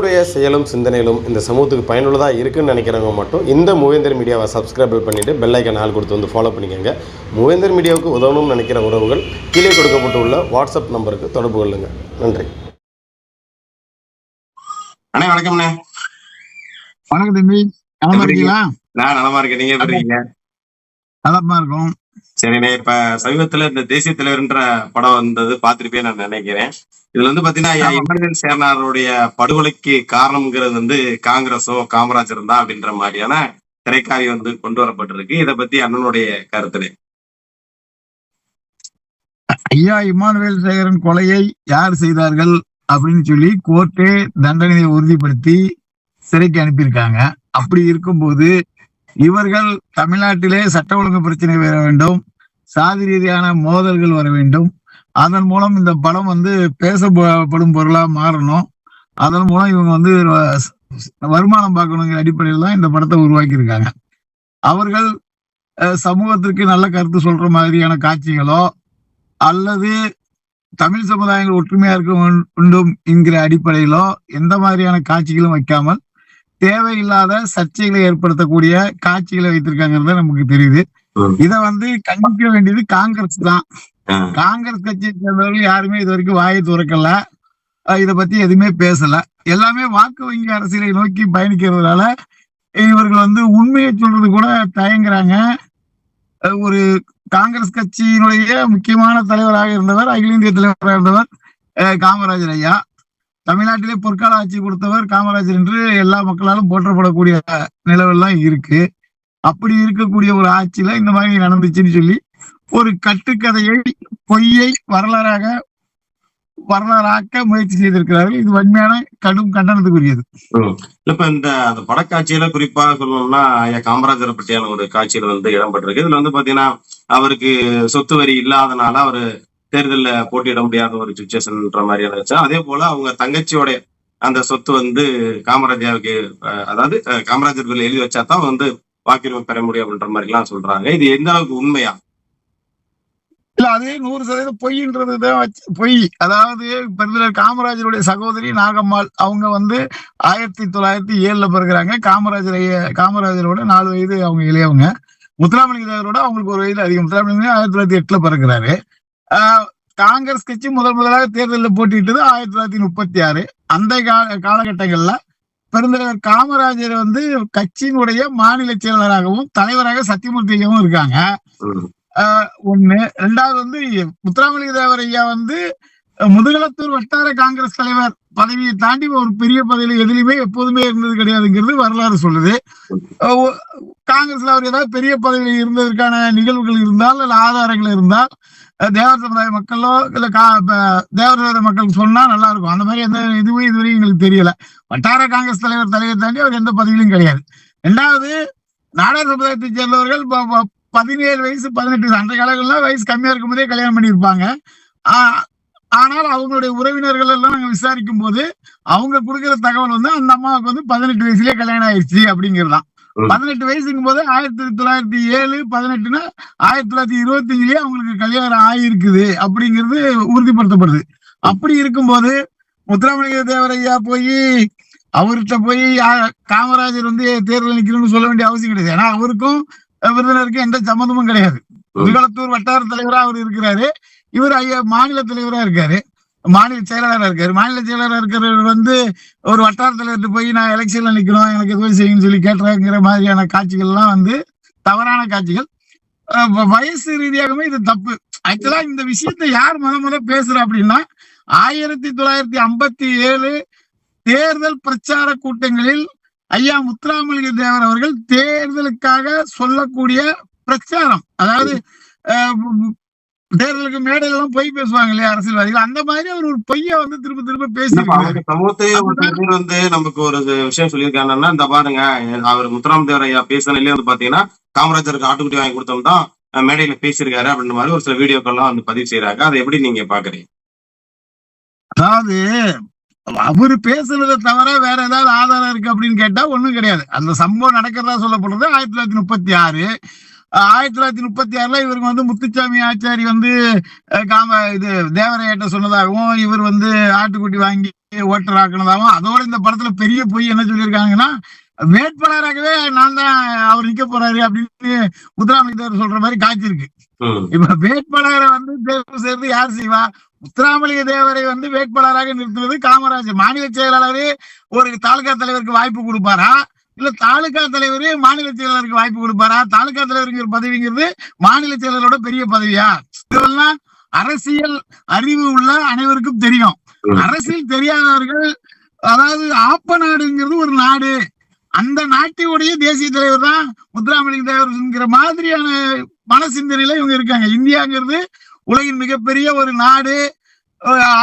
என்னுடைய செயலும் சிந்தனையிலும் இந்த சமூகத்துக்கு பயனுள்ளதாக இருக்குன்னு நினைக்கிறவங்க மட்டும் இந்த மூவேந்தர் மீடியாவை சப்ஸ்கிரைப் பண்ணிவிட்டு பெல் ஐக்கன் ஆள் கொடுத்து வந்து ஃபாலோ பண்ணிக்கோங்க. மூவேந்தர் மீடியாவுக்கு உதவணும்னு நினைக்கிற உறவுகள் கீழே கொடுக்கப்பட்டுள்ள வாட்ஸ்அப் நம்பருக்கு தொடர்பு கொள்ளுங்கள் நன்றி. அண்ணே வணக்கம்ண்ணே. வணக்கம் தம்பி. நலமா இருக்கீங்களா? நான் நலமா இருக்கேன். நீங்க எப்படி இருக்கீங்க? நலமா இருக்கும். சரிண்ணே இப்ப சமீபத்துல இந்த தேசிய தலைவர்ன்ற படம் வந்தது பார்த்திருப்பேன் நான் நினைக்கிறேன். இதுல வந்து பாத்தீங்கன்னா. இமர்ஜன் சேர்னாருடைய படுகொலைக்கு காரணம்ங்கிறது வந்து காங்கிரஸும் காமராஜரும் தான் அப்படின்ற மாதிரியான திரைக்காவி வந்து கொண்டு வரப்பட்டிருக்கு. இத பத்தி அண்ணனுடைய கருத்து ஐயா இமானுவேல் சேகரன் கொலையை யார் செய்தார்கள் அப்படின்னு சொல்லி கோர்ட்டே தண்டனையை உறுதிப்படுத்தி சிறைக்கு அனுப்பியிருக்காங்க. அப்படி இருக்கும்போது இவர்கள் தமிழ்நாட்டிலே சட்ட ஒழுங்கு பிரச்சனை வர வேண்டும். சாதி ரீதியான மோதல்கள் வர வேண்டும். அதன் மூலம் இந்த படம் வந்து பேசப்படும் பொருளா மாறணும். அதன் மூலம் இவங்க வந்து வருமானம் பார்க்கணுங்கிற அடிப்படையில் தான் இந்த படத்தை உருவாக்கி இருக்காங்க அவர்கள் சமூகத்திற்கு நல்ல கருத்து சொல்ற மாதிரியான காட்சிகளோ அல்லது தமிழ் சமுதாயங்கள் ஒற்றுமையா இருக்க உண்டும் வேண்டும் என்கிற அடிப்படையிலோ எந்த மாதிரியான காட்சிகளும் வைக்காமல் தேவையில்லாத சர்ச்சைகளை ஏற்படுத்தக்கூடிய காட்சிகளை வைத்திருக்காங்கிறத நமக்கு தெரியுது. இத வந்து கண்டிக்க வேண்டியது காங்கிரஸ் தான். காங்கிரஸ் கட்சியை சேர்ந்தவர்கள் யாருமே இது வரைக்கும் வாயை துறக்கல. இத பத்தி எதுவுமே பேசல. எல்லாமே வாக்கு வங்கி அரசியலை நோக்கி பயணிக்கிறதுனால இவர்கள் வந்து உண்மையை சொல்றது கூட தயங்குறாங்க. ஒரு காங்கிரஸ் கட்சியினுடைய முக்கியமான தலைவராக இருந்தவர் அகில இந்திய தலைவராக இருந்தவர் காமராஜர் ஐயா. தமிழ்நாட்டிலே பொற்கால ஆட்சி கொடுத்தவர் காமராஜர் என்று எல்லா மக்களாலும் போற்றப்படக்கூடிய நிலவெல்லாம் இருக்கு. அப்படி இருக்கக்கூடிய ஒரு ஆட்சியில இந்த மாதிரி நடந்துச்சுன்னு சொல்லி ஒரு கட்டுக்கதையை பொய்யை வரலாறாக வரலாறாக்க முயற்சி செய்திருக்கிறார்கள். இது வன்மையான கடும் கண்டனத்துக்குரியது. இப்ப இந்த அந்த படக்காட்சியில குறிப்பா சொல்லணும்னா ஐயா காமராஜரை பற்றியான ஒரு காட்சியில வந்து இடம்பெற்றிருக்கு இதுல வந்து பாத்தீங்கன்னா அவருக்கு சொத்து வரி இல்லாதனால அவர் தேர்தலில் போட்டியிட முடியாத ஒரு சுச்சுவேஷன்ன்ற மாதிரியான இருந்துச்சு. அதே போல அவங்க தங்கச்சியோட அந்த சொத்து வந்து காமராஜருக்கு அதாவது காமராஜர் எழுதி வச்சா தான் வந்து வாக்குரிமை பெற முடியும் அப்படின்ற மாதிரி எல்லாம் சொல்றாங்க. இது எந்த அளவுக்கு உண்மையா? இல்ல அதே நூறு சதவீதம் பொய்ன்றதுதான் பொய். அதாவது பெருந்தலைவர் காமராஜருடைய சகோதரி நாகம்மாள் அவங்க வந்து ஆயிரத்தி தொள்ளாயிரத்தி ஏழுல பிறகுறாங்க காமராஜர் காமராஜரோட நாலு வயது அவங்க இளையவங்க. முத்துராமலிங்க தேவரோட அவங்களுக்கு ஒரு வயது அதிகம். முத்துராமலிங்க ஆயிரத்தி தொள்ளாயிரத்தி எட்டுல பிறகுறாரு ஆஹ் காங்கிரஸ் கட்சி முதல் முதலாக தேர்தலில் போட்டிட்டது ஆயிரத்தி தொள்ளாயிரத்தி முப்பத்தி ஆறு. அந்த கால காலகட்டங்கள்ல பெருந்தலைவர் காமராஜர் வந்து கட்சியினுடைய மாநில செயலாளராகவும் தலைவராக சத்தியமூர்த்தி ஐயாவும் இருக்காங்க. ஒண்ணு. ரெண்டாவது வந்து முத்துராமலிங்க தேவர் ஐயா வந்து அஹ், முதுகளத்தூர் வட்டார காங்கிரஸ் தலைவர் பதவியை தாண்டி ஒரு பெரிய பதவியில எதுலையுமே எப்போதுமே இருந்தது கிடையாதுங்கிறது வரலாறு சொல்லுது. காங்கிரஸ்ல அவர் ஏதாவது பெரிய பதவியில் இருந்ததற்கான நிகழ்வுகள் இருந்தால் இல்ல ஆதாரங்கள் இருந்தால் தேவர் சமுதாய மக்களோ இல்ல கா- ப- தேவர் சமுதாய மக்கள் சொன்னா நல்லா இருக்கும் அந்த மாதிரி எந்த இதுவும் இதுவரையும் எங்களுக்கு தெரியல. வட்டார காங்கிரஸ் தலைவர் தலைவர் தாண்டி அவர் எந்த பதவியிலும் கிடையாது. ரெண்டாவது நாடார் சமுதாயத்தை சேர்ந்தவர்கள் பதினேழு வயசு பதினெட்டு அந்த காலங்கள்லாம் வயசு கம்மியா இருக்கும் போதே கல்யாணம் பண்ணியிருப்பாங்க. ஆனால் அவங்களுடைய உறவினர்கள் எல்லாம் நாங்கள் விசாரிக்கும் போது அவங்க கொடுக்குற தகவல் வந்து அந்த அம்மாவுக்கு வந்து பதினெட்டு வயசுலயே கல்யாணம் ஆயிடுச்சு அப்படிங்கிறது தான் பதினெட்டு வயசுங்கும் போது ஆயிரத்தி தொள்ளாயிரத்தி ஏழு பதினெட்டுனா ஆயிரத்தி தொள்ளாயிரத்தி இருபத்தி அஞ்சுலயே அவங்களுக்கு கல்யாணம் ஆயிருக்குது. அப்படிங்கிறது உறுதிப்படுத்தப்படுது. அப்படி இருக்கும்போது முத்துராமலிங்க தேவரையா போய் அவர்கிட்ட போய் காமராஜர் வந்து தேர்தல் நிக்கணும்னு சொல்ல வேண்டிய அவசியம் கிடையாது. ஏன்னா அவருக்கும் அஹ், விருந்தினருக்கும் எந்த சம்மந்தமும் கிடையாது. முதுகளத்தூர் வட்டார தலைவரா அவர் இருக்கிறாரு. இவர் ஐயா மாநில தலைவரா இருக்காரு. மாநில செயலாளராக இருக்காரு. மாநில செயலாளராக இருக்கிறவர் வந்து ஒரு வட்டாரத்தில் இருந்து போய் நான் எலெக்ஷன்ல நிக்கணும் எனக்கு எதுவும் செய்யணும்னு சொல்லி கேட்டுறாங்கிற மாதிரியான காட்சிகள் எல்லாம் வந்து தவறான காட்சிகள். வயசு ரீதியாகவே இது தப்பு. ஆக்சுவலா இந்த விஷயத்தை யார் முத முத பேசுறா அப்படின்னா ஆயிரத்தி தொள்ளாயிரத்தி ஐம்பத்தி ஏழு தேர்தல் பிரச்சார கூட்டங்களில் ஐயா முத்துராமலிங்க தேவர் அவர்கள் தேர்தலுக்காக சொல்லக்கூடிய பிரச்சாரம். அதாவது தேர்தலுக்கு மேடையில எல்லாம் பொய் பேசுவாங்க இல்லையா அரசியல்வாதிகள்? அந்த மாதிரி அவர் ஒரு பொய்ய வந்து திரும்ப திரும்ப சில பேர் வந்து நமக்கு ஒரு விஷயம் சொல்லியிருக்காங்கன்னா இந்த பாருங்க அவர் முத்துராம் தேவர் ஐயா பேசினதுலயே வந்து பாத்தீங்கன்னா காமராஜருக்கு ஆட்டுக்குட்டி வாங்கி கொடுத்தோம் தான் மேடையில பேசியிருக்காரு அப்படின்ற மாதிரி ஒரு சில வீடியோக்கள்லாம் வந்து பதிவு செய்யறாங்க அதை எப்படி நீங்க பாக்குறீங்க? அதாவது அவரு பேசுறதை தவிர வேற ஏதாவது ஆதாரம் இருக்கு அப்படின்னு கேட்டா ஒண்ணும் கிடையாது. அந்த சம்பவம் நடக்கிறதா சொல்லப்படுறது ஆயிரத்தி தொள்ளாயிரத்தி முப்பத்தி ஆறு. ஆயிரத்தி தொள்ளாயிரத்தி முப்பத்தி ஆறுல இவருக்கு வந்து முத்துச்சாமி ஆச்சாரி வந்து காம இது தேவரையாட்ட சொன்னதாகவும் இவர் வந்து ஆட்டுக்குட்டி வாங்கி ஓட்டர் ஆக்கினதாவும் அதோட இந்த படத்துல பெரிய பொய் என்ன சொல்லியிருக்காங்கன்னா வேட்பாளராகவே நான் தான் அவர் நிக்க போறாரு அப்படின்னு முத்துராமலிங்க சொல்ற மாதிரி ம், இப்ப வேட்பாளரை வந்து தேர்வு செய்வது யார் செய்வா? முத்துராமலிங்க தேவரை வந்து வேட்பாளராக நிறுத்துவது காமராஜர். மாநில செயலாளரே ஒரு தாலுகா தலைவருக்கு வாய்ப்பு கொடுப்பாரா? இல்ல தாலுகா தலைவர் மாநில செயலாளருக்கு வாய்ப்பு கொடுப்பாரா? தாலுகா தலைவருங்கிற பதவிங்கிறது மாநில செயலரோட பெரிய பதவியா? இதெல்லாம் அரசியல் அறிவு உள்ள அனைவருக்கும் தெரியும். அரசியல் தெரியாதவர்கள் அதாவது ஆப்ப நாடுங்கிறது ஒரு நாடு. அந்த நாட்டினுடைய தேசிய தலைவர் தான் முத்துராமலிங்க தேவர்ங்கிற மாதிரியான மன சிந்தனையில இவங்க இருக்காங்க. இந்தியாங்கிறது உலகின் மிகப்பெரிய ஒரு நாடு.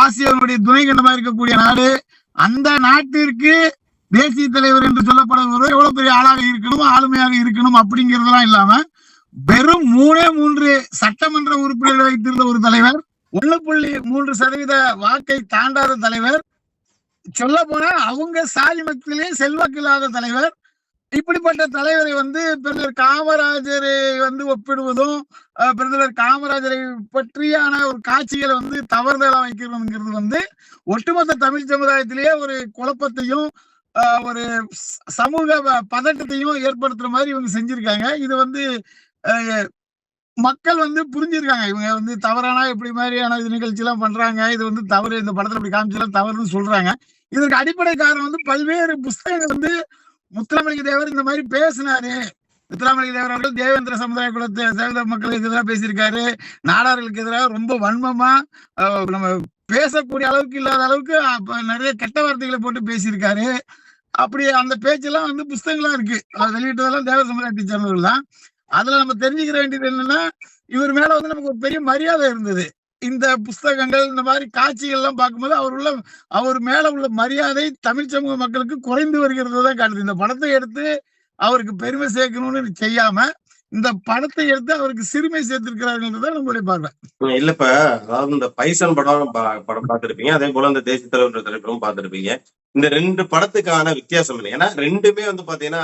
ஆசியாவுடைய துணை கண்டமா இருக்கக்கூடிய நாடு. அந்த நாட்டிற்கு தேசிய தலைவர் என்று சொல்லப்படுபவர் எவ்வளவு பெரிய ஆளாக இருக்கணும் ஆளுமையாக இருக்கணும் அப்படிங்கறதெல்லாம் இல்லாம வெறும் மூணே மூன்று சட்டமன்ற உறுப்பினர்கள் வைத்திருந்த ஒரு தலைவர் ஒண்ணு புள்ளி மூன்று சதவீத வாக்கை தாண்டாத தலைவர் சொல்ல போனா அவங்க சாதி மத்தியிலே செல்வாக்கு இல்லாத தலைவர். இப்படிப்பட்ட தலைவரை வந்து பிரதமர் காமராஜரை வந்து ஒப்பிடுவதும் பிரதமர் காமராஜரை பற்றியான ஒரு காட்சிகளை வந்து தவறுதலா வைக்கிறதுங்கிறது வந்து ஒட்டுமொத்த தமிழ் சமுதாயத்திலேயே ஒரு குழப்பத்தையும் ஒரு சமூக பதட்டத்தையும் ஏற்படுத்துற மாதிரி இவங்க செஞ்சிருக்காங்க. இது வந்து மக்கள் வந்து புரிஞ்சிருக்காங்க. இவங்க வந்து தவறானா இப்படி மாதிரியான இது நிகழ்ச்சி எல்லாம் பண்றாங்க. இது வந்து தவறு இந்த படத்துல இப்படி காமிச்செல்லாம் தவறுன்னு சொல்றாங்க. இதற்கு அடிப்படை காரணம் வந்து பல்வேறு புஸ்தகங்கள் வந்து முத்துராமலிங்க தேவர் இந்த மாதிரி பேசினாரு. முத்துராமலிங்க தேவர் அவர்கள் தேவேந்திர சமுதாய குலத்தை சேர்ந்த மக்களுக்கு எதிராக பேசியிருக்காரு. நாடார்களுக்கு எதிராக ரொம்ப வன்மமா நம்ம பேசக்கூடிய அளவுக்கு இல்லாத அளவுக்கு நிறைய கெட்ட வார்த்தைகளை போட்டு பேசியிருக்காரு. அப்படி அந்த பேச்செல்லாம் வந்து புஸ்தகங்களா இருக்கு. அதை வெளியிட்டதெல்லாம் தேவ சமுதாயத்தை சேர்ந்தவர்கள் தான். அதுல நம்ம தெரிஞ்சுக்கிற வேண்டியது என்னன்னா இவர் மேல வந்து நமக்கு ஒரு பெரிய மரியாதை இருந்தது. இந்த புஸ்தகங்கள் இந்த மாதிரி காட்சிகள் எல்லாம் பார்க்கும்போது அவர் உள்ள அவர் மேல உள்ள மரியாதை தமிழ் சமூக மக்களுக்கு குறைந்து வருகிறது தான் காட்டுது. இந்த படத்தை எடுத்து அவருக்கு பெருமை சேர்க்கணும்னு செய்யாம இந்த படத்தை எடுத்து அவருக்கு சிறுமை சேர்த்திருக்கிறார்கள் நம்மளுடைய பார்வை. இல்லப்ப அதாவது இந்த பைசன் படம் படம் பார்த்திருப்பீங்க. அதே போல இந்த தேசிய தலைவர் திரைப்படம் பார்த்திருப்பீங்க. இந்த ரெண்டு படத்துக்கான வித்தியாசம் இல்லை ஏன்னா ரெண்டுமே வந்து பாத்தீங்கன்னா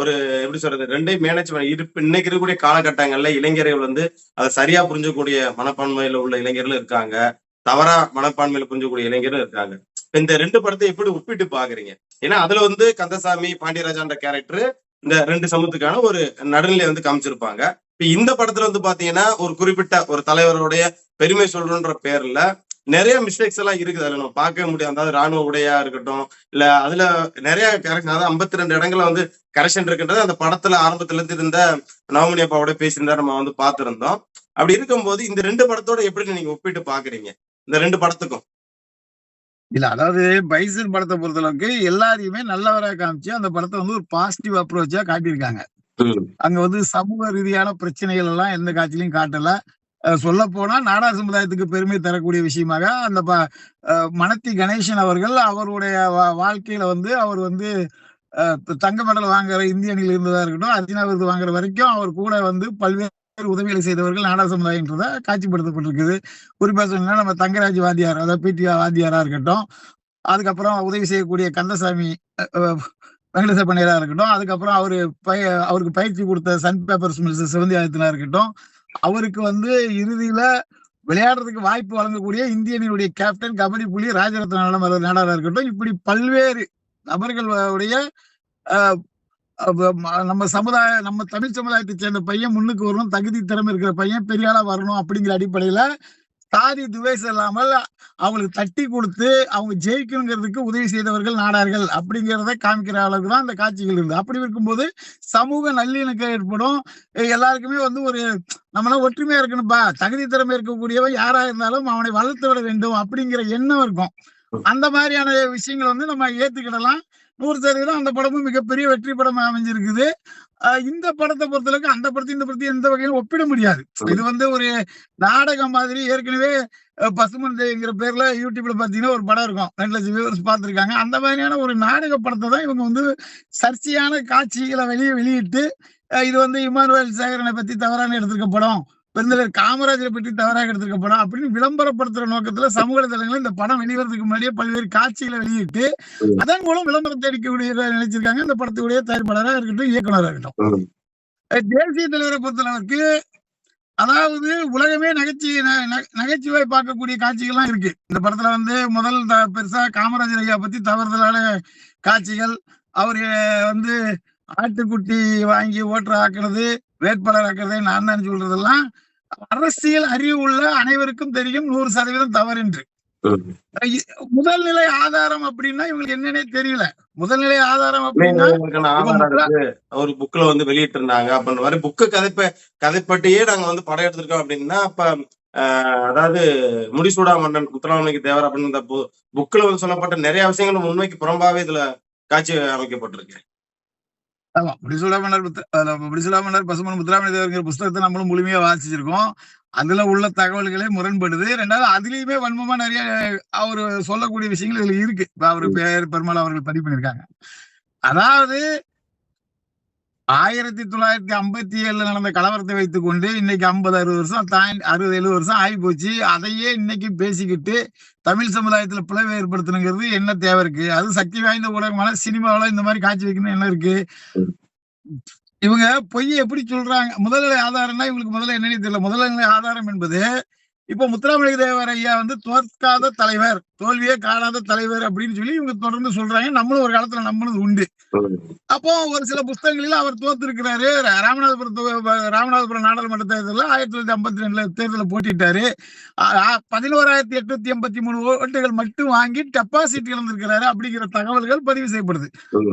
ஒரு எப்படி சொல்றது ரெண்டையும் மேனேஜ் பண்ண இருப்பு இன்னைக்கு இருக்கக்கூடிய காலகட்டங்கள்ல இளைஞர்கள் வந்து அதை சரியா புரிஞ்சக்கூடிய மனப்பான்மையில உள்ள இளைஞர்களும் இருக்காங்க. தவறா மனப்பான்மையில புரிஞ்சக்கூடிய இளைஞரும் இருக்காங்க. இப்ப இந்த ரெண்டு படத்தை எப்படி ஒப்பிட்டு பாக்குறீங்க? ஏன்னா அதுல வந்து கந்தசாமி பாண்டியராஜான்ற கேரக்டர் இந்த ரெண்டு சமூகத்துக்கான ஒரு நடுநிலை வந்து காமிச்சிருப்பாங்க. இப்ப இந்த படத்துல வந்து பாத்தீங்கன்னா ஒரு குறிப்பிட்ட ஒரு தலைவருடைய பெருமை சொல்றோன்ற பேர்ல நிறைய மிஸ்டேக்ஸ் எல்லாம் இருக்குது. அதுல நம்ம பார்க்கவே முடியாது. அதாவது ராணுவ உடையா இருக்கட்டும் இல்ல அதுல நிறைய கரெக்ஷன் அதாவது ஐம்பத்தி ரெண்டு இடங்கள்ல வந்து கரெக்ஷன் இருக்குன்றது அந்த படத்துல ஆரம்பத்துல இருந்து இருந்த நவமணி அப்பாவோட பேசியிருந்தா நம்ம வந்து பார்த்திருந்தோம். அப்படி இருக்கும்போது இந்த ரெண்டு படத்தோட எப்படி நீங்க ஒப்பிட்டு பாக்குறீங்க இந்த ரெண்டு படத்துக்கும். இல்ல அதாவது பைசன் படத்தை பொறுத்தளவுக்கு எல்லாரையுமே நல்லவரா காமிச்சு அந்த படத்தை வந்து ஒரு பாசிட்டிவ் அப்ரோச்சா காட்டியிருக்காங்க. அங்க வந்து சமூக ரீதியான பிரச்சனைகள் எல்லாம் எந்த காட்சியிலையும் காட்டல. சொல்ல போனா நாடார் சமுதாயத்துக்கு பெருமை தரக்கூடிய விஷயமாக அந்த ப- மணத்தி கணேசன் அவர்கள் அவருடைய வா- வாழ்க்கையில வந்து அவர் வந்து தங்க மெடல் வாங்குற இந்திய அணியில் இருந்ததா இருக்கட்டும் அர்ஜுனா விருது வாங்குற வரைக்கும் அவர் கூட வந்து பல்வேறு உதவிகளை செய்தவர்கள் நாடார் சமுதாயம்ன்றத காட்சிப்படுத்தப்பட்டிருக்குது. குறிப்பா சொன்னா நம்ம தங்கராஜ் வாத்தியார் அதாவது பிடி வாத்தியாரா இருக்கட்டும் அதுக்கப்புறம் உதவி செய்யக்கூடிய கந்தசாமி வெங்கடேச பண்ணியரா இருக்கட்டும் அதுக்கப்புறம் அவரு பய அவருக்கு பயிற்சி கொடுத்த சன் பேப்பர்ஸ் மில்ஸ் சிவந்தி ஆயத்தினா இருக்கட்டும் அவருக்கு வந்து இறுதியில விளையாடுறதுக்கு வாய்ப்பு வழங்கக்கூடிய இந்தியனுடைய கேப்டன் கபடி புலி ராஜரத்னம் நாடாரா இருக்கட்டும். இப்படி பல்வேறு நபர்களுடைய அஹ், நம்ம சமுதாய நம்ம தமிழ் சமுதாயத்தை சேர்ந்த பையன் முன்னுக்கு வரணும் தகுதி திறமை இருக்கிற பையன் பெரிய ஆளா வரணும் அப்படிங்கிற அடிப்படையில சாதி துவேஷம் இல்லாமல் அவங்களுக்கு தட்டி கொடுத்து அவங்க ஜெயிக்கணுங்கிறதுக்கு உதவி செய்தவர்கள் நாடார்கள் அப்படிங்கிறத காமிக்கிற அளவுக்கு தான் அந்த காட்சிகள் இருந்து. அப்படி இருக்கும்போது சமூக நல்லிணக்கம் ஏற்படும். எல்லாருக்குமே வந்து ஒரு நம்மளாம் ஒற்றுமையா இருக்கணும்பா. தகுதி திறமை இருக்கக்கூடியவன் யாரா இருந்தாலும் அவனை வளர்த்து விட வேண்டும் அப்படிங்கிற எண்ணம் இருக்கும். அந்த மாதிரியான விஷயங்களை வந்து நம்ம ஏத்துக்கிடலாம். நூறு சதவீதம் அந்த படமும் மிகப்பெரிய வெற்றி படம் அமைஞ்சிருக்குது. இந்த படத்தை பொறுத்தளவுக்கு அந்த படத்தையும் இந்த படத்தையும் எந்த வகையிலும் ஒப்பிட முடியாது. இது வந்து ஒரு நாடகம் மாதிரி ஏற்கனவே பசுமன் தேவிங்கிற பேர்ல யூடியூப்ல பாத்தீங்கன்னா ஒரு படம் இருக்கும். ரெண்டு லட்சம் வியூவர்ஸ் பார்த்திருக்காங்க. அந்த மாதிரியான ஒரு நாடக படத்தை தான் இவங்க வந்து சர்ச்சையான காட்சிகளை வெளியே வெளியிட்டு இது வந்து இமானுவேல் சேகரனை பத்தி தவறான எடுத்திருக்க படம். பெருந்தலைவர் காமராஜரை பற்றி தவறாக எடுத்திருக்க படம் அப்படின்னு விளம்பரப்படுத்துற நோக்கத்துல சமூக வலைதளங்கள்ல இந்த படம் வெளிவரதுக்கு முன்னாடியே பல்வேறு காட்சிகளை வெளியிட்டு. அதன் மூலம் விளம்பரத்தை அடிக்கக்கூடிய நினைச்சிருக்காங்க. இந்த படத்துடைய தயாரிப்பாளராக இருக்கட்டும் இயக்குனராக இருக்கட்டும். தேசிய தலைவரை பொறுத்தளவுக்கு அதாவது உலகமே நகைச்சுவை நகைச்சுவை பார்க்கக்கூடிய காட்சிகள்லாம் இருக்கு. இந்த படத்துல வந்து முதல் த- பெருசா காமராஜர் ஐயா பத்தி தவறுதலான காட்சிகள் அவரு வந்து ஆட்டுக்குட்டி வாங்கி ஓட்டர் ஆக்குறது வேட்பாளர் ஆக்குறது நான் தான் சொல்றதெல்லாம் அரசியல் அறிவு உள்ள அனைவருக்கும் தெரியும் நூறு சதவீதம் தவறு. முதல் நிலை ஆதாரம் அப்படின்னா இவங்களுக்கு என்னன்னே தெரியல. முதல்நிலை ஆதாரம் அப்படின்னா இவங்களுக்கான ஆதாரம் ஒரு புக்ல வந்து வெளியிட்டு இருந்தாங்க அப்படின்ற மாதிரி புக்கு கதைப்ப கதைப்பட்டியே நாங்க வந்து படம் எடுத்திருக்கோம் அப்படின்னா அப்ப அதாவது முடிசூடா மன்னன் முத்துராமலிங்க தேவர் அப்படின்னு புக்ல வந்து சொல்லப்பட்ட நிறைய விஷயங்கள் உண்மைக்கு புறம்பாவே இதுல காட்சி அமைக்கப்பட்டிருக்கு. ஆமா முடிசுலா மன்னர் முடிசுலா மன்னர் பசுமன் முத்துராமலிங்க தேவர்ங்கிற புஸ்தகத்தை நம்மளும் முழுமையா வாசிச்சிருக்கோம். அதுல உள்ள தகவல்களே முரண்படுது. ரெண்டாவது அதுலயுமே வன்மமா நிறைய அவரு சொல்லக்கூடிய விஷயங்கள் இதுல இருக்கு. அவரு பேர் பெருமாள் அவர்கள் பதிவு பண்ணிருக்காங்க அதாவது ஆயிரத்தி தொள்ளாயிரத்தி ஐம்பத்தி ஏழுல நடந்த கலவரத்தை வைத்துக் கொண்டு இன்னைக்கு ஐம்பது அறுபது வருஷம் தாண்டி அறுபது எழுபது வருஷம் ஆகி போச்சு அதையே இன்னைக்கு பேசிக்கிட்டு தமிழ் சமுதாயத்துல பிளவை ஏற்படுத்தணுங்கிறது என்ன தேவை இருக்கு? அது சக்தி வாய்ந்த ஊடகமான சினிமாவில இந்த மாதிரி காட்சி வைக்கணும் என்ன இருக்கு? இவங்க பொய் எப்படி சொல்றாங்க? முதல்நிலை ஆதாரம்னா இவங்களுக்கு முதல்ல என்னன்னு தெரியல. முதல்நிலை ஆதாரம் என்பது இப்ப முத்துராமலிங்க தேவர் ஐயா வந்து தோற்காத தலைவர் தோல்வியே காணாத தலைவர் அப்படின்னு சொல்லி இவங்க தொடர்ந்து சொல்றாங்க. நம்மளும் ஒரு காலத்துல நம்பினது உண்டு. அப்போ ஒரு சில புஸ்தகங்களில் அவர் தோத்திருக்கிறாரு. ராமநாதபுரம் ராமநாதபுரம் நாடாளுமன்ற தேர்தலில் ஆயிரத்தி தொள்ளாயிரத்தி ஐம்பத்தி ரெண்டுல தேர்தலில் போட்டிட்டாரு. பதினோராயிரத்தி எட்நூத்தி எண்பத்தி மூணு ஓட்டுகள் மட்டும் வாங்கி டெபாசிட் இழந்திருக்கிறாரு அப்படிங்கிற தகவல்கள் பதிவு செய்யப்படுது.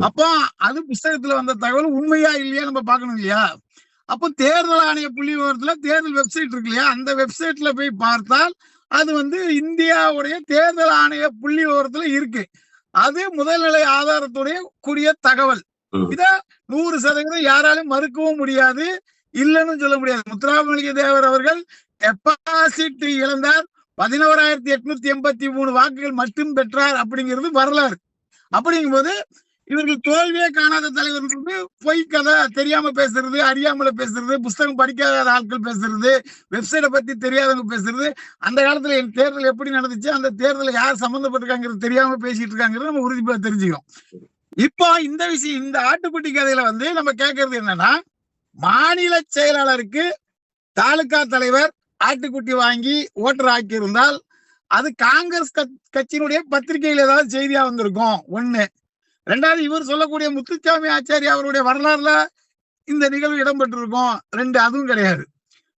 அப்போ அது புஸ்தகத்துல வந்த தகவல் உண்மையா இல்லையா நம்ம பார்க்கணும் இல்லையா? அப்போ தேர்தல் ஆணைய புள்ளி விவரத்துல தேர்தல் வெப்சைட் இருக்கு இல்லையா? அந்த வெப்சைட்ல போய் பார்த்தால் அது வந்து இந்தியாவுடைய தேர்தல் ஆணைய புள்ளி விவரத்துல இருக்கு. அது முதல்நிலை ஆதாரத்துடைய கூடிய தகவல். இத நூறு சதவீதம் யாராலும் மறுக்கவும் முடியாது இல்லைன்னு சொல்ல முடியாது. முத்துராமலிங்க தேவர் அவர்கள் டெபாசிட் இழந்தார். பதினோராயிரத்தி எட்நூத்தி எண்பத்தி மூணு வாக்குகள் மட்டும் பெற்றார் அப்படிங்கிறது வரலாறு. அப்படிங்கும்போது இவர்கள் தோல்வியே காணாத தலைவர்ன்றது பொய் கதை தெரியாம பேசுறது அறியாமல பேசுறது புஸ்தகம் படிக்காத ஆட்கள் பேசுறது வெப்சைட்டை பத்தி தெரியாதவங்க பேசுறது அந்த காலத்துல என் தேர்தல் எப்படி நடந்துச்சு அந்த தேர்தலில் யார் சம்மந்தப்பட்டிருக்காங்கிறது தெரியாம பேசிட்டு இருக்காங்கிறது நம்ம உறுதிப்பா தெரிஞ்சுக்கிறோம். இப்போ இந்த விஷயம் இந்த ஆட்டுக்குட்டி கதையில வந்து நம்ம கேட்கறது என்னன்னா மாநில செயலாளருக்கு தாலுகா தலைவர் ஆட்டுக்குட்டி வாங்கி ஓட்டர் ஆக்கி இருந்தால் அது காங்கிரஸ் கட்சியினுடைய பத்திரிகையில் ஏதாவது செய்தியா வந்திருக்கும். ஒண்ணு. ரெண்டாவது இவர் சொல்லக்கூடிய முத்துச்சாமி ஆச்சாரி அவருடைய வரலாறுல இந்த நிகழ்வு இடம்பெற்றிருக்கும். ரெண்டு அதுவும் கிடையாது.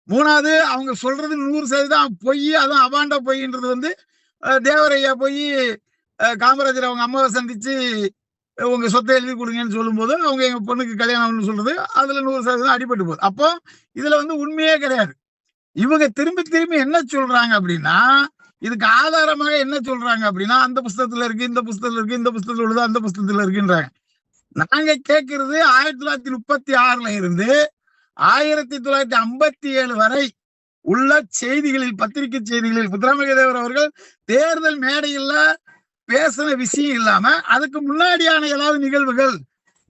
மூணாவது அவங்க சொல்றது நூறு சதவீதம் பொய் அதுவும் அபாண்ட பொய்ன்றது வந்து தேவரையா போய் காமராஜர் அவங்க அம்மாவை சந்திச்சு உங்க சொத்தை எழுதி கொடுங்கன்னு சொல்லும்போது அவங்க எங்க பொண்ணுக்கு கல்யாணம்னு சொல்றது அதுல நூறு சதவீதம் அடிபட்டு போகுது. அப்போ இதுல வந்து உண்மையே கிடையாது. இவங்க திரும்பி திரும்பி என்ன சொல்றாங்க அப்படின்னா இதுக்கு ஆதாரமாக என்ன சொல்றாங்க அப்படின்னா அந்த புஸ்தகத்துல இருக்கு இந்த புஸ்தகத்துல இருக்கு இந்த புஸ்தகத்துல உள்ளது அந்த புஸ்தகத்துல இருக்குன்றாங்க. நாங்க கேட்கறது ஆயிரத்தி தொள்ளாயிரத்தி முப்பத்தி ஆறுல இருந்து ஆயிரத்தி தொள்ளாயிரத்தி ஐம்பத்தி ஏழு வரை உள்ள செய்திகளில் பத்திரிகை செய்திகளில் புத்தராமலிங்க தேவர் அவர்கள் தேர்தல் மேடையில் பேசின விஷயம் இல்லாம அதுக்கு முன்னாடியான ஏதாவது நிகழ்வுகள்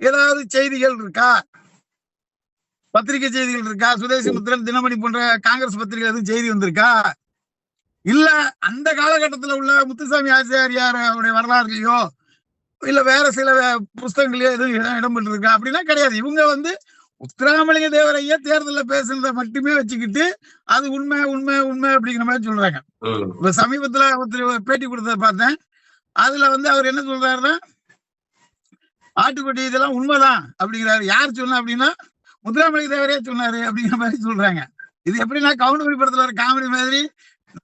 ஏதாவது செய்திகள் இருக்கா? பத்திரிகை செய்திகள் இருக்கா? சுதேசி முத்திரன் தினமணி போன்ற காங்கிரஸ் பத்திரிகை எதுவும் செய்தி வந்திருக்கா? இல்ல அந்த காலகட்டத்துல உள்ள முத்துசாமி ஆச்சாரியார் அவருடைய வரலாறுலையோ இல்ல வேற சில புஸ்தகங்களையோ எதுவும் இடம் இடம்பெற்றிருக்கா அப்படின்னா கிடையாது. இவங்க வந்து முத்துராமலிங்க தேவரையா தேர்தல்ல பேசுனதை மட்டுமே வச்சுக்கிட்டு அது உண்மை உண்மை உண்மை அப்படிங்கிற மாதிரி சொல்றாங்க. இப்ப சமீபத்துல ஒருத்தர் பேட்டி கொடுத்தத பார்த்தேன். அதுல வந்து அவர் என்ன சொல்றாருன்னா ஆட்டுக்குட்டி இதெல்லாம் உண்மைதான் அப்படிங்கிறாரு. யார் சொன்னா அப்படின்னா முத்துராமலிங்க தேவரே சொன்னாரு அப்படிங்கிற மாதிரி சொல்றாங்க. இது எப்படின்னா கவுண்டமணி படத்துல ஒரு காமெடி மாதிரி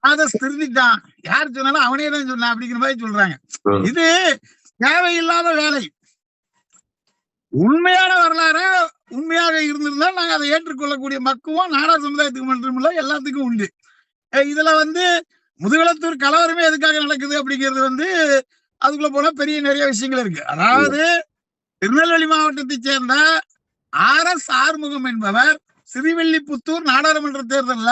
நாதஸ் திருந்திட்டான். யார் சொன்னாலும் அவனே தான் சொன்னான் அப்படிங்கிற மாதிரி சொல்றாங்க. இது தேவையில்லாத வேலை. உண்மையான வரலாறு உண்மையாக இருந்திருந்தால் நாங்க அதை ஏற்றுக்கொள்ளக்கூடிய மக்குவம் நாடார் சமுதாயத்துக்கு மட்டுமில்ல எல்லாத்துக்கும் உண்டு. இதுல வந்து முதுகுளத்தூர் கலவரமே எதுக்காக நடக்குது அப்படிங்கிறது வந்து அதுக்குள்ள போனா பெரிய நிறைய விஷயங்கள் இருக்கு. அதாவது திருநெல்வேலி மாவட்டத்தைச் சேர்ந்த ஆர் எஸ் ஆறுமுகம் என்பவர் சிறுவில்லிபுத்தூர் நாடாளுமன்ற தேர்தல்ல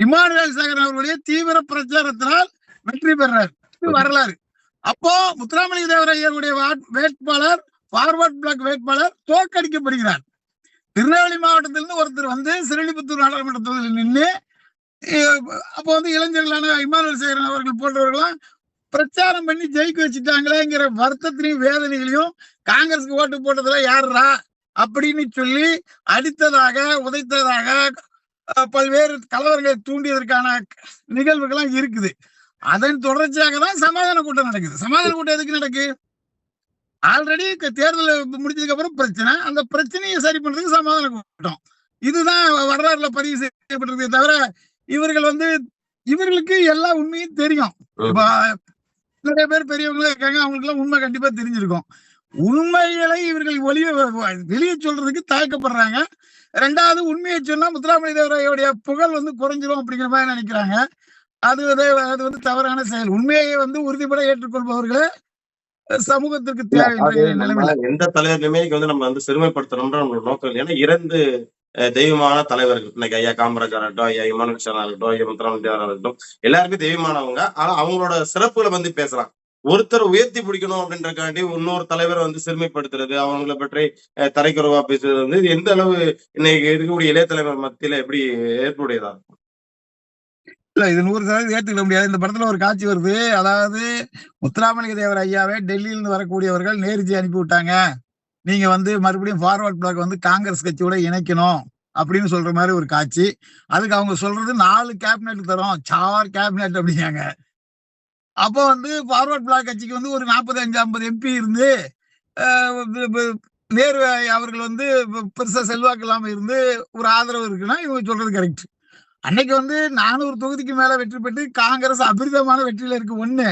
இமானுவேல் சேகரன் அவர்களுடைய தீவிர பிரச்சாரத்தினால் வெற்றி பெறார். வரலாறு. அப்போ முத்துராமலிங்க தேவரையருடைய வாட்- வேட்பாளர் ஃபார்வர்ட் பிளாக் வேட்பாளர் தோற்கடிக்கப்படுகிறார். திருநெல்வேலி மாவட்டத்திலிருந்து ஒருத்தர் வந்து சிறுவில்லிபுத்தூர் நாடாளுமன்ற தேர்தலில் நின்று அப்போ வந்து இளைஞர்களான இமானுவேல் சேகரன் அவர்கள் போன்றவர்கள்லாம் பிரச்சாரம் பண்ணி ஜெயிக்க வச்சுட்டாங்களேங்கிற வருத்தத்திலையும் வேதனைகளையும் காங்கிரஸ்க்கு ஓட்டு போட்டதுல யாருடா அப்படின்னு சொல்லி அடித்ததாக உதைத்ததாக பல்வேறு கலவரங்களை தூண்டியதற்கான நிகழ்வுகள்லாம் இருக்குது. அதன் தொடர்ச்சியாக தான் சமாதான கூட்டம் நடக்குது. சமாதான கூட்டம் எதுக்கு நடக்கு? ஆல்ரெடி தேர்தல் முடிஞ்சதுக்கு அப்புறம் பிரச்சனை. அந்த பிரச்சனையை சரி பண்றதுக்கு சமாதான கூட்டம். இதுதான் வரலாறுல பதிவு செய்யப்பட்டிருக்கே தவிர இவர்கள் வந்து இவர்களுக்கு எல்லா உண்மையும் தெரியும். நிறைய பேர் பெரியவங்களா இருக்காங்க. அவங்களுக்கு எல்லாம் உண்மை கண்டிப்பா தெரிஞ்சிருக்கும். உண்மைகளை இவர்கள் ஒளிய வெளியே சொல்றதுக்கு தயக்கப்படுறாங்க. ரெண்டாவது உண்மையை சொன்னா முத்துராமலிங்க தேவரையோடைய புகழ் வந்து குறைஞ்சிரும் அப்படிங்கிற மாதிரி நினைக்கிறாங்க. அது வந்து- அது வந்து தவறான செயல். உண்மையை வந்து உறுதிப்பட ஏற்றுக்கொள்பவர்களே சமூகத்திற்கு தேவை எந்த தலைவரையுமே இங்க வந்து நம்ம வந்து சிறுமைப்படுத்தணும்ன்ற நம்மளோட நோக்கம் ஏன்னா இரண்டு தெய்வமான தலைவர்கள் இன்னைக்கு ஐயா காமராஜர் ஆகட்டும் ஐயா இமானுல் ஷான் ஆகட்டும் ஐயா முத்துராமலிங்க ஆகட்டும் எல்லாருமே தெய்வமானவங்க. ஆனா அவங்களோட சிறப்புகளை வந்து பேசலாம். ஒருத்தர் உயர்த்தி பிடிக்கணும் அப்படின்றக்காண்டி இன்னொரு தலைவரை வந்து சிறுமைப்படுத்துறது அவங்கள பற்றி தரைக்குறவா பேசுறது வந்து இது எந்த அளவு இன்னைக்கு இருக்கக்கூடிய இளைய தலைவர் மத்தியில எப்படி ஏற்புடையதா இருக்கும்? இல்ல இது நூறு சதவீதம் ஏத்துக்க முடியாது. இந்த படத்துல ஒரு காட்சி வருது. அதாவது முத்துராமலிங்க தேவர் ஐயாவே டெல்லியிலிருந்து வரக்கூடியவர்கள் நேருஜி அனுப்பி விட்டாங்க. நீங்க வந்து மறுபடியும் ஃபார்வர்ட் பிளாக் வந்து காங்கிரஸ் கட்சியோட இணைக்கணும் அப்படின்னு சொல்ற மாதிரி ஒரு காட்சி. அதுக்கு அவங்க சொல்றது நாலு கேபினெட் தரும். சார் கேபினெட் அப்படிங்காங்க அப்ப வந்து ஃபார்வர்ட் பிளாக் கட்சிக்கு வந்து ஒரு நாற்பது அஞ்சு ஐம்பது எம்பி இருந்து நேரு அவர்கள் வந்து பெருசா செல்வாக்கு இல்லாம இருந்து ஒரு ஆதரவு இருக்குன்னா இவங்க சொல்றது கரெக்ட் அன்னைக்கு வந்து நானூறு தொகுதிக்கு மேல வெற்றி பெற்று காங்கிரஸ் அபிரிதமான வெற்றியில இருக்கு ஒண்ணு.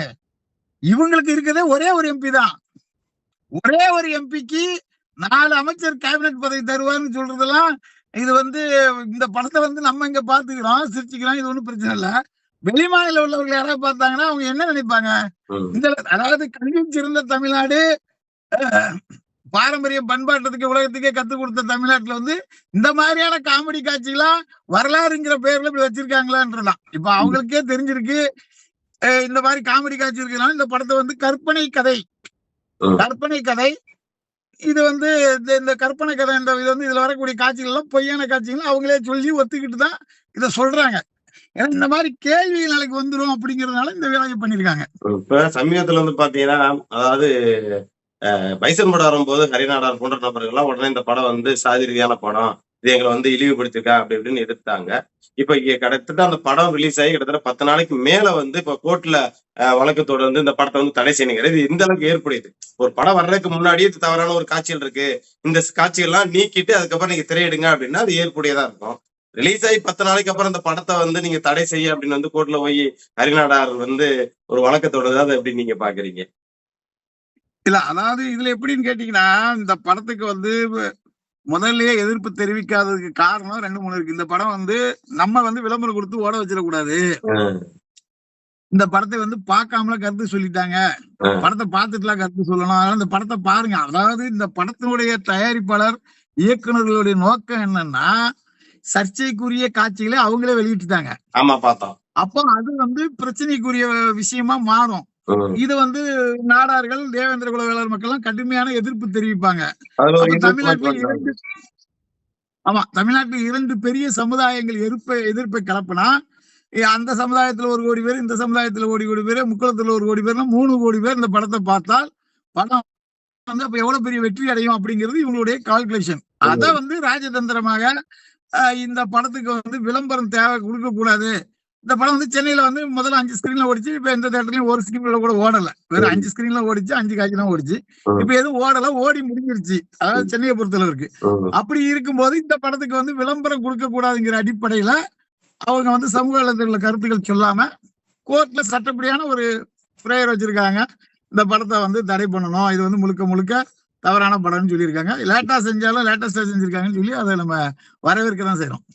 இவங்களுக்கு இருக்கிறதே ஒரே ஒரு எம்பி தான். ஒரே ஒரு எம்பிக்கு நாலு அமைச்சர் கேபினெட் பதவி தருவார்னு சொல்றதெல்லாம் இது வந்து இந்த படத்தை வந்து நம்ம இங்க பாத்துக்கிறோம் சிரிச்சுக்கிறோம் இது ஒண்ணும் பிரச்சனை இல்லை. வெளிமாநில உள்ளவர்கள் யாராவது பார்த்தாங்கன்னா அவங்க என்ன நினைப்பாங்க. இந்த அதாவது கல்வி சிறந்த தமிழ்நாடு பாரம்பரிய பண்பாட்டத்துக்கு உலகத்துக்கே கத்துக் கொடுத்த தமிழ்நாட்டுல வந்து இந்த மாதிரியான காமெடி காட்சிகளா வரலாறுங்கிற பேர்ல இப்படி வச்சிருக்காங்களான்றதான் இப்ப அவங்களுக்கே தெரிஞ்சிருக்கு. இந்த மாதிரி காமெடி காட்சி இருக்கிறதுனால இந்த படத்தை வந்து கற்பனை கதை. கற்பனை கதை. இது வந்து இந்த- இந்த கற்பனை கதை என்ற இது வந்து இதுல வரக்கூடிய காட்சிகள் எல்லாம் பொய்யான காட்சிகள் அவங்களே சொல்லி ஒத்துக்கிட்டு தான் இதை சொல்றாங்க. ஏன்னா இந்த மாதிரி கேள்வி நாளைக்கு வந்துடும் அப்படிங்கறதுனால இந்த வேலையை பண்ணிருக்காங்க இப்ப சமீபத்துல வந்து பாத்தீங்கன்னா அதாவது பைசன் படம் வரும்போது ஹரிநாடார் போன்ற நபர்கள்லாம் உடனே இந்த படம் வந்து சாதி ரீதியான படம் இது எங்களை வந்து இழிவுபடுத்திருக்கா அப்படி இப்படின்னு எடுத்தாங்க. இப்ப இங்க கிட்டத்தட்ட அந்த படம் ரிலீஸ் ஆகி கிட்டத்தட்ட பத்து நாளைக்கு மேல வந்து இப்ப கோர்ட்ல வழக்கு தொடர்ந்து இந்த படத்தை வந்து தடை செய்யணுங்கிறது இது இந்த அளவுக்கு ஏற்படுது ஒரு படம் வர்றதுக்கு முன்னாடியே இது தவறான ஒரு காட்சிகள் இருக்கு. இந்த காட்சிகள்லாம் நீக்கிட்டு அதுக்கப்புறம் நீங்க திரையிடுங்க அப்படின்னா அது ஏற்புடையதா இருக்கும். ரிலீஸ் ஆகி பத்து நாளைக்கு அப்புறம் இந்த படத்தை வந்து நீங்க தடை செய்ய அப்படின்னு வந்து கோர்ட்ல போய் ஹரிநாடார் வந்து ஒரு வழக்கு தொடருது அதை எப்படி நீங்க பாக்குறீங்க இல்ல அதாவது இதுல எப்படின்னு கேட்டீங்கன்னா இந்த படத்துக்கு வந்து முதல்லயே எதிர்ப்பு தெரிவிக்காததுக்கு காரணம் ரெண்டு மூணு இருக்கு. இந்த படம் வந்து நம்ம வந்து விளம்பரம் கொடுத்து ஓட வச்சிடக்கூடாது. இந்த படத்தை வந்து பார்க்காமல கருத்து சொல்லிட்டாங்க. படத்தை பார்த்துட்டுலாம் கருத்து சொல்லணும். அதனால இந்த படத்தை பாருங்க. அதாவது இந்த படத்தினுடைய தயாரிப்பாளர் இயக்குனர்களுடைய நோக்கம் என்னன்னா சர்ச்சைக்குரிய காட்சிகளை அவங்களே வெளியிட்டுட்டாங்க. ஆமா பார்த்தோம். அப்போ அது வந்து பிரச்சனைக்குரிய விஷயமா மாறும். இது வந்து நாடார்கள் தேவேந்திர குல வேளாண் மக்கள்லாம் கடுமையான எதிர்ப்பு தெரிவிப்பாங்க. தமிழ்நாட்டில். இரண்டு ஆமா தமிழ்நாட்டில் இரண்டு பெரிய சமுதாயங்கள் எதிர்ப்பை எதிர்ப்பை கலப்பினா அந்த சமுதாயத்துல ஒரு கோடி பேர் இந்த சமுதாயத்துல ஒரு கோடி பேர் முக்குளத்துல ஒரு கோடி பேர்னா மூணு கோடி பேர் இந்த படத்தை பார்த்தால் படம் வந்து அப்ப எவ்வளவு பெரிய வெற்றி அடையும் அப்படிங்கிறது இவங்களுடைய கால்குலேஷன் அத வந்து ராஜதந்திரமாக இந்த படத்துக்கு வந்து விளம்பரம் தேவை கொடுக்க கூடாது. இந்த படம் வந்து சென்னையில வந்து முதல்ல அஞ்சு ஸ்கிரீன்ல ஓடிச்சு இப்ப எந்த தேட்டர்லயும் ஒரு ஸ்கிரீன்ல கூட ஓடல. வெறும் அஞ்சு ஸ்கிரீன்ல ஓடிச்சு அஞ்சு காட்சி தான் ஓடிச்சு. இப்ப எதுவும் ஓடல ஓடி முடிஞ்சிருச்சு. அதாவது சென்னையை பொறுத்தளவுக்கு ஹம், அப்படி இருக்கும்போது இந்த படத்துக்கு வந்து விளம்பரம் கொடுக்க கூடாதுங்கிற அடிப்படையில அவங்க வந்து சமூக வலைதள கருத்துக்கள் சொல்லாம கோர்ட்ல சட்டப்படியான ஒரு பிரேயர் வச்சிருக்காங்க. இந்த படத்தை வந்து தடை பண்ணணும். இது வந்து முழுக்க முழுக்க தவறான படம்னு சொல்லியிருக்காங்க. லேட்டா செஞ்சாலும் லேட்டஸ்டாக செஞ்சிருக்காங்கன்னு சொல்லி அதை நம்ம வரவேற்க தான் செய்யறோம்